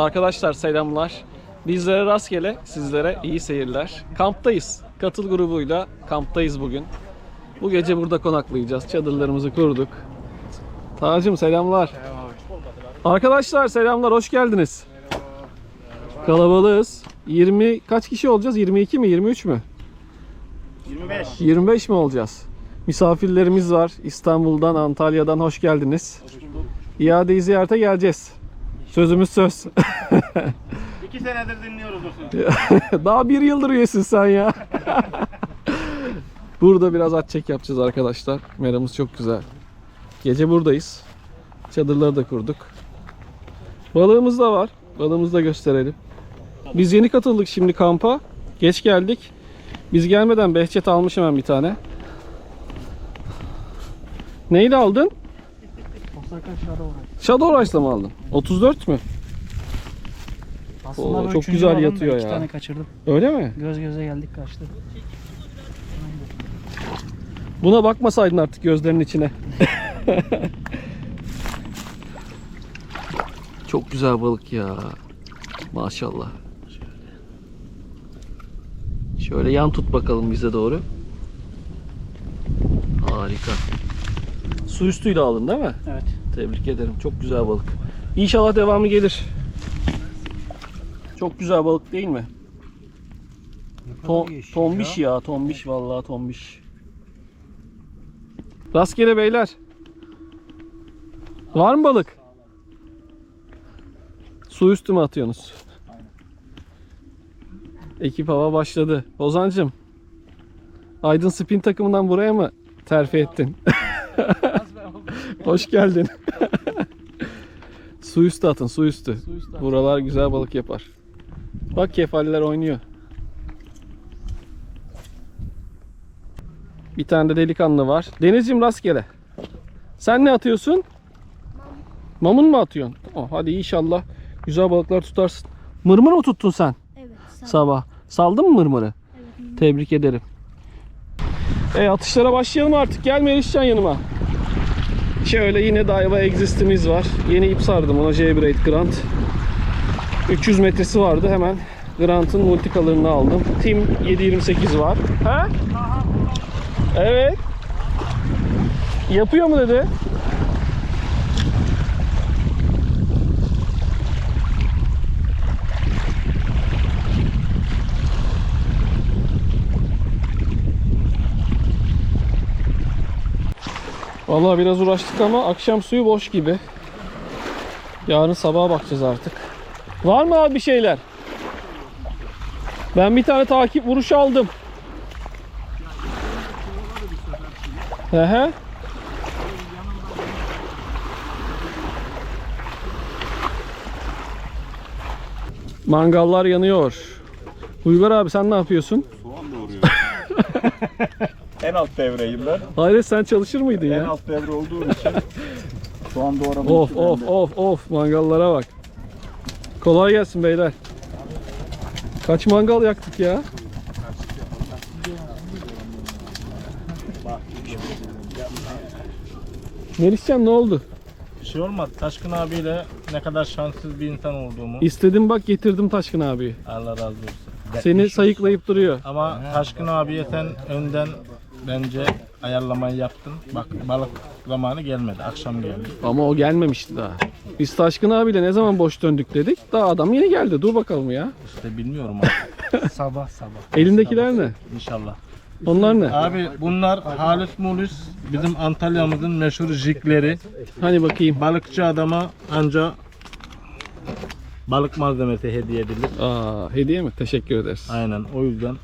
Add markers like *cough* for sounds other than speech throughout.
Arkadaşlar selamlar. Bizlere rastgele, sizlere iyi seyirler. Kamptayız. Katıl grubuyla kamptayız bugün. Bu gece burada konaklayacağız. Çadırlarımızı kurduk. Tacım selamlar. Arkadaşlar selamlar, hoş geldiniz. Kalabalığız. 20 kaç kişi olacağız? 22 mi, 23 mü? 25. 25 mi olacağız? Misafirlerimiz var. İstanbul'dan, Antalya'dan hoş geldiniz. İade-i ziyarete geleceğiz. Sözümüz söz. *laughs* İki senedir dinliyoruz o sözü. *laughs* Daha bir yıldır üyesin sen ya. *laughs* Burada biraz at çek yapacağız arkadaşlar. Meramız çok güzel. Gece buradayız. Çadırları da kurduk. Balığımız da var. Balığımızı da gösterelim. Biz yeni katıldık şimdi kampa. Geç geldik. Biz gelmeden Behçet almış hemen bir tane. Neyle aldın? Osaka Shadow Shadow Rice'la mı aldın? 34 mü? Aslında Oo, ben çok üçüncü güzel yatıyor iki ya. tane kaçırdım. Öyle mi? Göz göze geldik kaçtı. Buna bakmasaydın artık gözlerinin içine. *laughs* Çok güzel balık ya. Maşallah. Şöyle yan tut bakalım bize doğru. Harika. Su üstüyle aldın değil mi? Evet. Tebrik ederim. Çok güzel balık. İnşallah devamı gelir. Çok güzel balık değil mi? Tom, tombiş ya. tombiş vallahi tombiş. Rastgele beyler. Var mı balık? Su üstü mü atıyorsunuz? Ekip hava başladı. Ozancım. Aydın Spin takımından buraya mı terfi ettin? *laughs* Hoş geldin. su üstü atın, su üstü. Buralar güzel balık yapar. Bak kefaller oynuyor. Bir tane de delikanlı var. Denizciğim rastgele. Sen ne atıyorsun? Mamun mu atıyorsun? Oh, hadi inşallah güzel balıklar tutarsın. Mırmır mı tuttun sen Evet. Sağ sabah? Saldın mı mırmırı? Evet. Tebrik ederim. E atışlara başlayalım artık. Gel Melihcan yanıma. Şöyle yine Daiwa Exist'imiz var. Yeni ip sardım ona J-Braid Grant. 300 metresi vardı hemen. Grant'ın multicolor'ını aldım. Team 728 var. Ha? Evet. Yapıyor mu dedi? Vallahi biraz uğraştık ama akşam suyu boş gibi. Yarın sabaha bakacağız artık. Var mı abi bir şeyler? Ben bir tane takip vuruşu aldım. Hı hı. Mangallar yanıyor. Uygar abi sen ne yapıyorsun? *laughs* En alt devreyim ben. Hayır sen çalışır mıydın En ya? alt devre olduğum için *laughs* şu an doğrama Of işi of bende. of of mangallara bak. Kolay gelsin beyler. Kaç mangal yaktık ya? Melihcan ne oldu? Bir şey olmadı. Taşkın abiyle ne kadar şanssız bir insan olduğumu İstedim bak getirdim Taşkın abi. Allah razı olsun. Seni sayıklayıp duruyor. Ama Taşkın abiye sen önden bence ayarlamayı yaptın. Bak balık zamanı gelmedi. Akşam geldi. Ama o gelmemişti daha. Biz Taşkın abiyle ne zaman boş döndük dedik. Daha adam yeni geldi. Dur bakalım ya. İşte bilmiyorum abi. *laughs* Sabah sabah. Elindekiler ne? İnşallah. Onlar ne? Abi bunlar halis mulis bizim Antalya'mızın meşhur jikleri. Hani bakayım. Balıkçı adama anca balık malzemesi hediye edilir. Aa, hediye mi? Teşekkür ederiz. Aynen o yüzden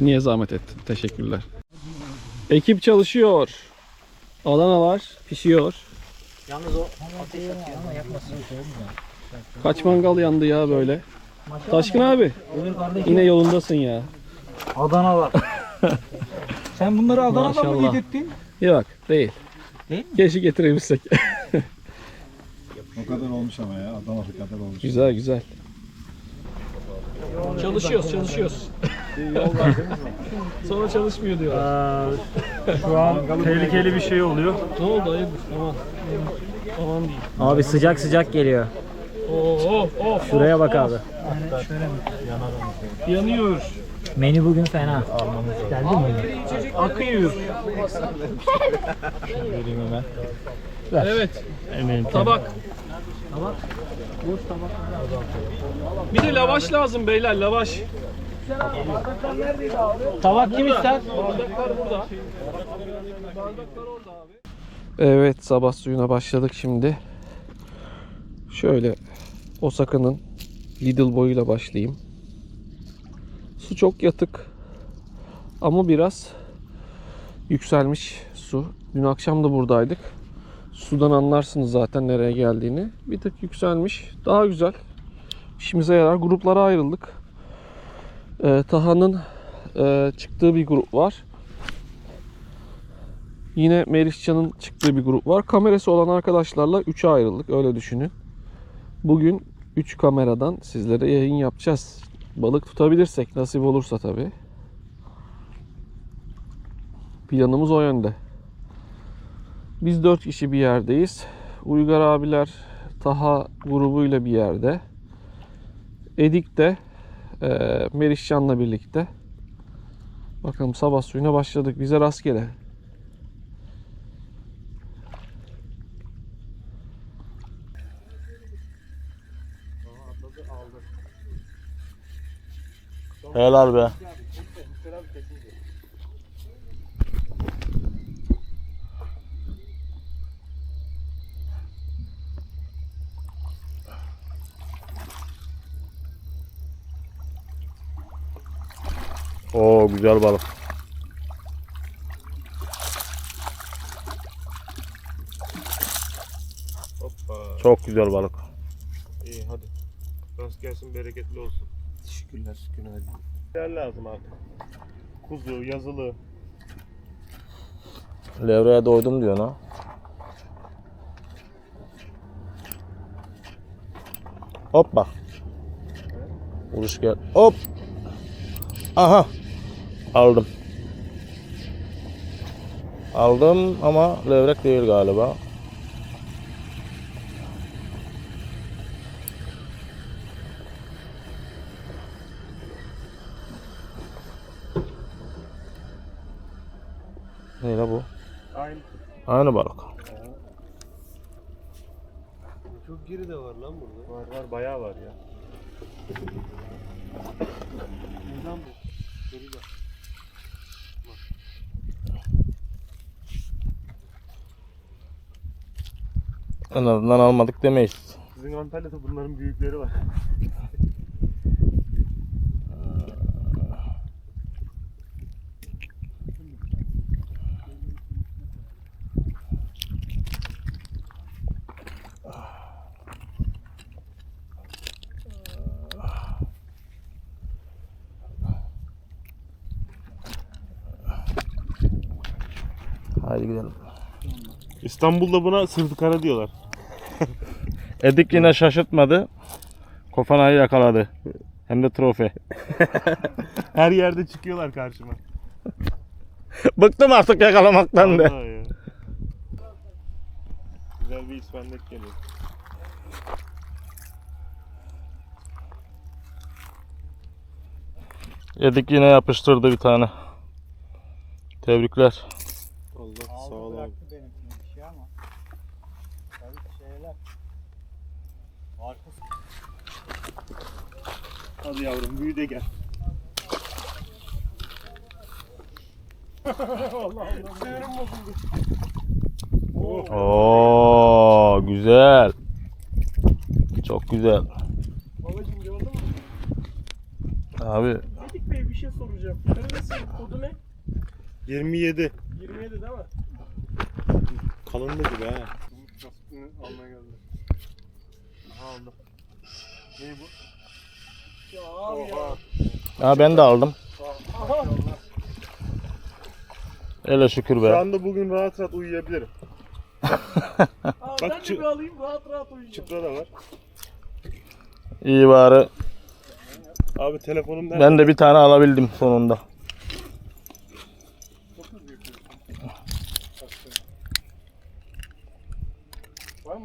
Niye zahmet ettin? Teşekkürler. Ekip çalışıyor. Adanalar pişiyor. Yalnız o ateş atıyor ama yakmasın. Kaç mangal yandı ya böyle. Taşkın abi yine yolundasın ya. Adana var. *laughs* Sen bunları Adana'da Maşallah. mı yedirttin? Yok değil. Değil mi? Keşke getirebilsek. *laughs* O kadar olmuş ama ya. Adam kadar olmuş. güzel güzel. Çalışıyoruz çalışıyoruz. *laughs* *laughs* Sonra çalışmıyor diyor. Şu an tehlikeli bir şey oluyor. Ne oldu hayırdır? Aman. Aman değil. Abi sıcak sıcak geliyor. Oo, of, Şuraya bak abi. Yanıyor. Menü bugün fena. Geldi mi? Akıyor. Vereyim hemen. Evet. Tabak. Bir de lavaş lazım beyler lavaş. Tabak kim ister? Burada. Bardaklar orada abi. Evet sabah suyuna başladık şimdi. Şöyle Osaka'nın Lidl boyuyla başlayayım. Su çok yatık. Ama biraz yükselmiş su. Dün akşam da buradaydık. Sudan anlarsınız zaten nereye geldiğini. Bir tık yükselmiş. Daha güzel. İşimize yarar. Gruplara ayrıldık. Ee, Taha'nın e, çıktığı bir grup var. Yine Meriçcan'ın çıktığı bir grup var. Kamerası olan arkadaşlarla 3'e ayrıldık. Öyle düşünün. Bugün 3 kameradan sizlere yayın yapacağız. Balık tutabilirsek nasip olursa tabii. Planımız o yönde. Biz 4 kişi bir yerdeyiz. Uygar abiler Taha grubuyla bir yerde. Edik de e, Meriçcan'la birlikte. Bakalım sabah suyuna başladık. Bize rastgele. Helal be. Oo güzel balık. Hoppa. Çok güzel balık. İyi hadi. Rast gelsin bereketli olsun. Şükürler şükürler. Yer lazım artık. Kuzu, yazılı. Levreye doydum diyor ha. Hoppa. Vuruş gel. Hop. Aha. Aldım. Aldım ama levrek değil galiba. Ne la bu? Aynı. Aynı balık. Çok geri de var lan burada. Var var bayağı var ya. Buradan bu. Geri de. En azından almadık demeyiz. Sizin Antalya'da bunların büyükleri var. Haydi gidelim. İstanbul'da buna sırtı kara diyorlar. *laughs* Edik yine şaşırtmadı. Kofanayı yakaladı. Hem de trofe. *laughs* Her yerde çıkıyorlar karşıma. *laughs* Bıktım artık yakalamaktan ya. Güzel bir ispendek geliyor. Edik yine yapıştırdı bir tane. Tebrikler. Allah sağ ol abi. Hadi yavrum büyü de gel. *laughs* Allah Allah. Sinirim bozuldu. Oo güzel. Çok güzel. Babacım gördün mü? Abi Edik Bey bir şey soracağım. Neredesin? Kodu ne? 27. 27 değil mi? Kalındı gibi ha. Kaskını almaya geldi. Aha aldım. Ne bu? Ya abi ya. Ha ben de aldım. Aha. Hele şükür Şu be. anda bugün rahat rahat uyuyabilirim. Abi Bak ben de bir alayım rahat rahat uyuyacağım. Çıpra da var. İyi bari. Abi telefonum nerede? Ben de bir tane alabildim sonunda.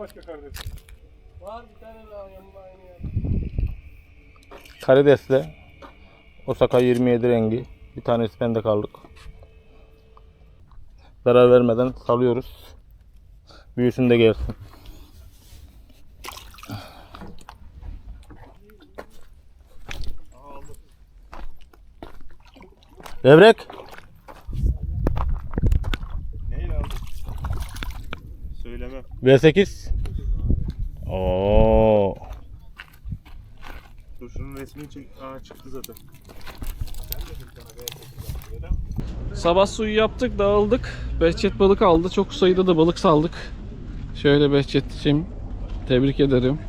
Başka kardeşim? Var bir tane daha yanına. karidesle Osaka 27 rengi bir tane ispendek aldık. Zarar vermeden salıyoruz. Büyüsün de gelsin. Levrek. Neyle aldın? Söylemem. V8. Oo. Dur şunun resmini çek. Aa çıktı zaten. Sabah suyu yaptık, dağıldık. Behçet balık aldı. Çok sayıda da balık saldık. Şöyle Behçet'ciğim tebrik ederim.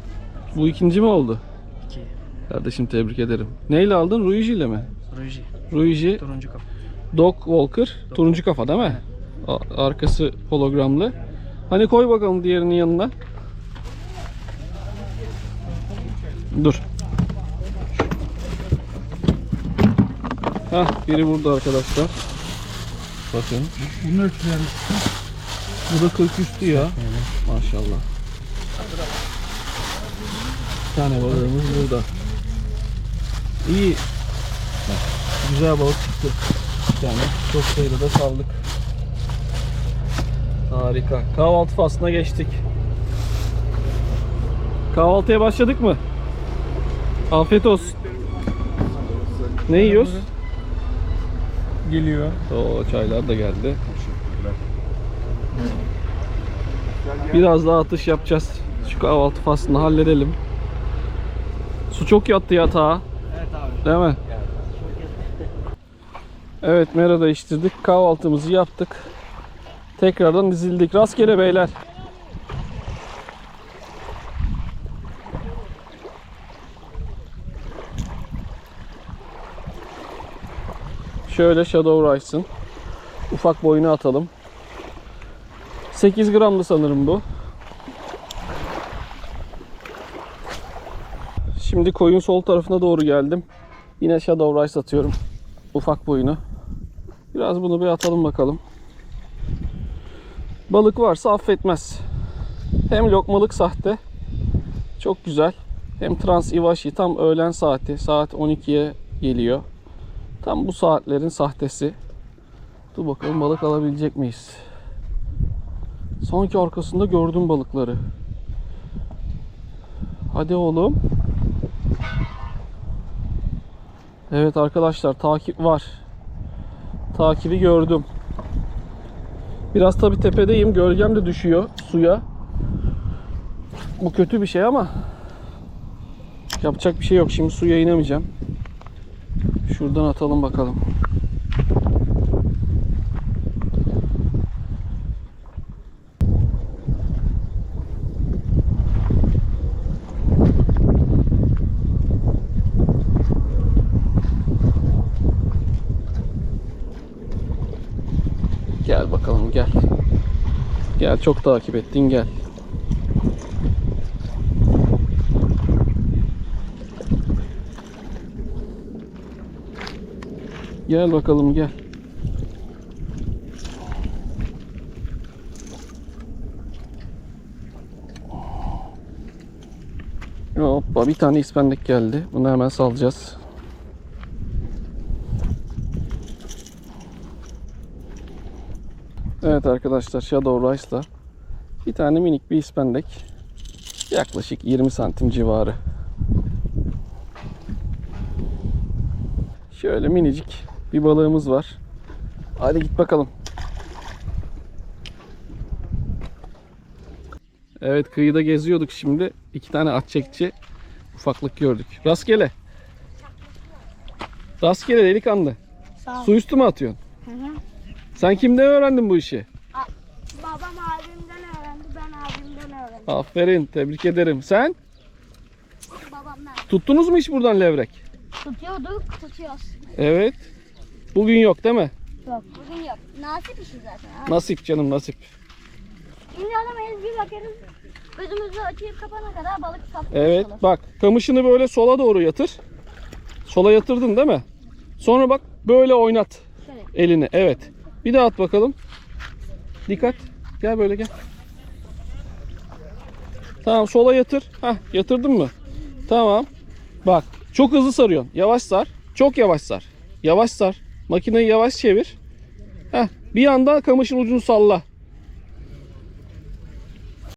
Bu ikinci mi oldu? İki. Kardeşim tebrik ederim. Neyle aldın? Ruiji ile mi? Ruji. Ruiji Turuncu kapı. Dog Walker. Turuncu kafa değil mi? Arkası hologramlı. Hani koy bakalım diğerinin yanına. Dur. Hah biri burada arkadaşlar. Bakın. Bunun ölçüleri. Bu da 40 üstü ya. Maşallah. Bir tane balığımız burada. İyi. Güzel balık çıktı. Bir tane. Çok sayıda da saldık. Harika. Kahvaltı faslına geçtik. Kahvaltıya başladık mı? Afiyet olsun. Ne yiyoruz? Geliyor. Oo çaylar da geldi. Biraz daha atış yapacağız. Şu kahvaltı faslını halledelim. Su çok yattı yatağa. Evet abi. Değil mi? Evet mera değiştirdik. Kahvaltımızı yaptık. Tekrardan dizildik. Rastgele beyler. Şöyle Shadow Rice'ın ufak boyunu atalım. 8 gramlı sanırım bu. Şimdi koyun sol tarafına doğru geldim. Yine Shadow Rice atıyorum. Ufak boyunu. Biraz bunu bir atalım bakalım. Balık varsa affetmez. Hem lokmalık sahte. Çok güzel. Hem Trans Iwashi tam öğlen saati. Saat 12'ye geliyor. Tam bu saatlerin sahtesi. Dur bakalım balık alabilecek miyiz? Sanki arkasında gördüm balıkları. Hadi oğlum. Evet arkadaşlar takip var. Takibi gördüm. Biraz tabi tepedeyim. Gölgem de düşüyor suya. Bu kötü bir şey ama yapacak bir şey yok. Şimdi suya inemeyeceğim. Şuradan atalım bakalım. Gel bakalım gel. Gel çok takip ettin gel. Gel bakalım gel. Hoppa bir tane ispendek geldi. Bunu hemen salacağız. Evet arkadaşlar Shadow Rice'la bir tane minik bir ispendek. Yaklaşık 20 santim civarı. Şöyle minicik bir balığımız var. Hadi git bakalım. Evet kıyıda geziyorduk şimdi. İki tane at çekçi ufaklık gördük. Rastgele. Rastgele delikanlı. Su üstü mü atıyorsun? Hı hı. Sen kimden öğrendin bu işi? Babam abimden öğrendi, ben abimden öğrendim. Aferin, tebrik ederim. Sen Babamdan. tuttunuz mu hiç buradan levrek? Tutuyorduk, tutuyoruz. Evet. Bugün yok değil mi? Yok, bugün yok. Nasip işi zaten. Nasip canım nasip. İnanamayız bir bakarız. Gözümüzü açıp kapana kadar balık sapmış Evet olur. bak kamışını böyle sola doğru yatır. Sola yatırdın değil mi? Sonra bak böyle oynat Şöyle. elini. Evet. Bir daha at bakalım. Dikkat. Gel böyle gel. Tamam sola yatır. Hah yatırdın mı? Tamam. Bak Çok hızlı sarıyorsun. Yavaş sar. Çok yavaş sar. Yavaş sar. Makineyi yavaş çevir. Heh, bir yandan kamışın ucunu salla.